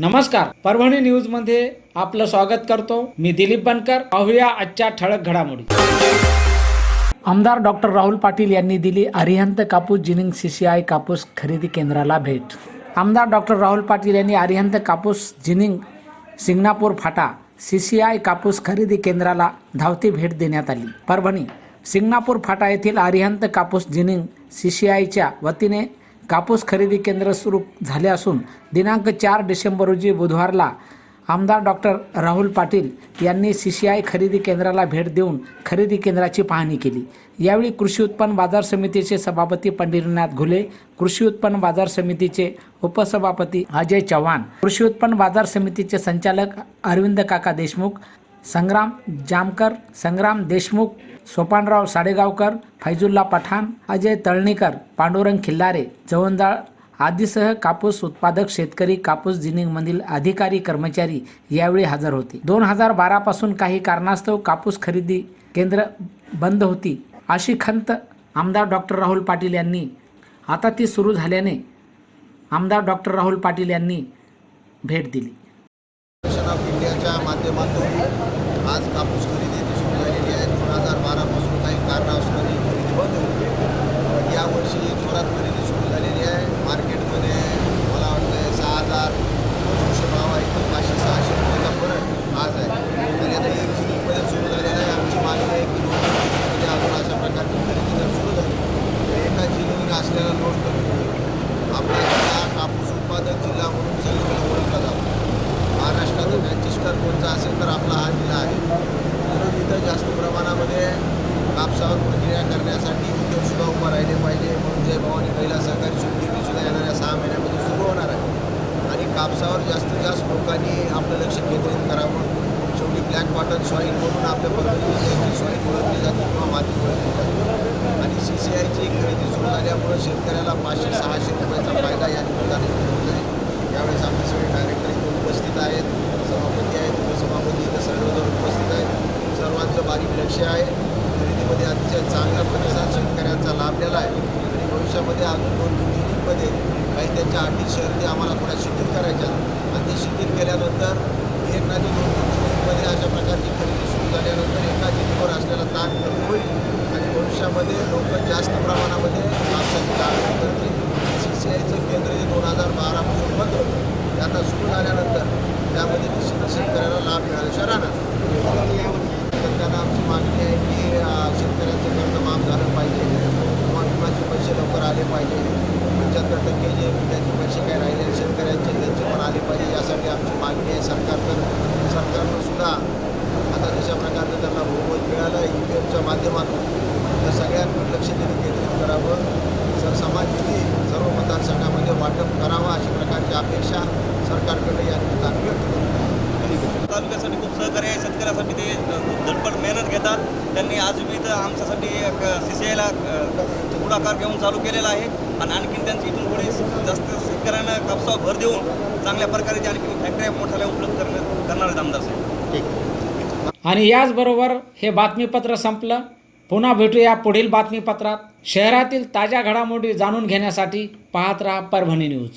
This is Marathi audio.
नमस्कार. परभणी न्यूजमध्ये आपलं स्वागत करतो. मी दिलीप बनकर. पाहूया आजच्या ठळक घडामोडी. आमदार डॉक्टर राहुल पाटील यांनी दिली अरिहंत कापूस जिनिंग सीसीआय कापूस खरेदी केंद्राला भेट. आमदार डॉक्टर राहुल पाटील यांनी अरिहंत कापूस जिनिंग सिंगणापूर फाटा सीसीआय कापूस खरेदी केंद्राला धावती भेट देण्यात आली. परभणी सिंगणापूर फाटा येथील अरिहंत कापूस जिनिंग सीसीआयच्या वतीने कापूस खरेदी केंद्र सुरू झाले असून दिनांक चार डिसेंबर रोजी बुधवारला आमदार डॉक्टर राहुल पाटील यांनी सी सी आय खरेदी केंद्राला भेट देऊन खरेदी केंद्राची पाहणी केली. यावेळी कृषी उत्पन्न बाजार समितीचे सभापती पंढरीनाथ घुले कृषी उत्पन्न बाजार समितीचे उपसभापती अजय चव्हाण कृषी उत्पन्न बाजार समितीचे संचालक अरविंद काका देशमुख संग्राम जामकर संग्राम देशमुख सोपानराव साडेगावकर फैजुल्ला पठाण अजय तळणीकर पांडुरंग खिल्लारे जवंदाळ आदीसह कापूस उत्पादक शेतकरी कापूस जिनिंगमधील अधिकारी कर्मचारी यावेळी हजर होते. दोन हजार बारापासून काही कारणास्तव कापूस खरेदी केंद्र बंद होती अशी खंत आमदार डॉक्टर राहुल पाटील यांनी आता ती सुरू झाल्याने आमदार डॉक्टर राहुल पाटील यांनी भेट दिली. ऑफ माध्यमातून आज कापूस खरेदी सुरू झालेली आहे. दोन हजार बारापासून काही कारणास्तव ही खरेदी बंद होती. पण यावर्षी जोरात खरेदी सुरू झालेली आहे. मार्केटमध्ये मला वाटतं सहा हजार दोनशे भाव आहे तर पाचशे सहाशे रुपयाचा फरक आज आहे. आणि आता एक जिनिंगमध्ये सुरू झालेलं आहे. आमची मागणी आहे की दोन जिनिंगमध्ये अजून अशा प्रकारची खरेदी जर सुरू झाली तर एका जिल्ह्यामध्ये असलेला लोड कमी होईल आपला जिल्हा कापूस उत्पादक जिल्हा म्हणून सगळीकडे महाराष्ट्राचा मँचेस्टर कोणचा असेल तर आपला हा जिल्हा आहे. म्हणून इथं जास्त प्रमाणामध्ये कापसावर प्रक्रिया करण्यासाठी उद्योगसुद्धा उभं राहिले पाहिजे. म्हणून जय भवानी महिला सहकारी सुट्टी सुद्धा येणाऱ्या सहा महिन्यामध्ये सुरू होणार आहे. आणि कापसावर जास्तीत जास्त लोकांनी आपलं लक्ष केंद्रित करावं. शेवटी ब्लॅक वॉटर सॉईल म्हणून आपल्या पद्धतीची सॉईल ओळखली जाते किंवा माती ओळखली जाते. आणि सी सी आयची खरेदी सुरू झाल्यामुळं शेतकऱ्याला पाचशे सहाशे रुपयाचा फायदा या निमित्ताने होत आहे. यावेळेस आपले सगळे डायरेक्टर उपस्थित आहेत सभापती आहेत उपसभापती इथं सर्वजण उपस्थित आहेत. सर्वांचं बारीक लक्ष आहे. खरेदीमध्ये अतिशय चांगला प्रतिसाद शेतकऱ्यांचा लाभलेला आहे. आणि भविष्यामध्ये अजून दोन तीन युनिटमध्ये काही त्यांच्या अटी शर्ती आम्हाला थोड्या शिथिल करायच्या आणि ते शिथिल केल्यानंतर एक ना दोन तीन युनिटमध्ये अशा प्रकारची खरेदी सुरू झाल्यानंतर एका जिल्ह्यावर असलेला ताण कमी होईल. आणि भविष्यामध्ये लोक जास्त प्रमाणामध्ये कापसाची लागवड करतील सी सी आयचं केंद्र जे दोन हजार बारापासून बंद होतं ते आता सुरू झाल्यानंतर त्यामध्ये निश्चितच शेतकऱ्याला लाभ मिळाल्याशिवाय राहणार तर त्यांना आमची मागणी आहे की शेतकऱ्यांचं कर्ज माफ झालं पाहिजे. किंवा विम्याचे पैसे लवकर आले पाहिजे. पंच्याहत्तर टक्के जे विम्याचे पैसे काय राहिले? शेतकऱ्यांचे त्यांचे पण आले पाहिजे. यासाठी आमची मागणी आहे. सरकारकडं सरकारनं सुद्धा आता जशा प्रकारचं त्यांना बहुमत मिळालं ई पी एफच्या माध्यमातून तर सगळ्यांवर लक्ष त्यांनी केंद्रित करावं. सर समाजनिधी सर्व मतदारसंघामध्ये वाटप करावं अशा प्रकारची अपेक्षा सरकारकडे या निमित्ताने. तालुक्यासाठी खूप सहकार्य आहे. शेतकऱ्यासाठी ते खूप धडपड मेहनत घेतात. त्यांनी आज मी इथं आमच्यासाठी सी सी आयला पुढाकार घेऊन चालू केलेला आहे. आणि आणखीन त्यांची इथून पुढे जास्त शेतकऱ्यांना कापसावर भर देऊन चांगल्या प्रकारे ते आणखी फॅक्टऱ्या मोठ्याला उपलब्ध करण्यात करणार आहेत आमदार साहेब. आणि याचबरोबर हे बातमीपत्र संपलं. पुन्हा भेटूया पुढील बातमीपत्रात. शहरातील ताज्या घडामोडी जाणून घेण्यासाठी पाहत राहा परभणी न्यूज.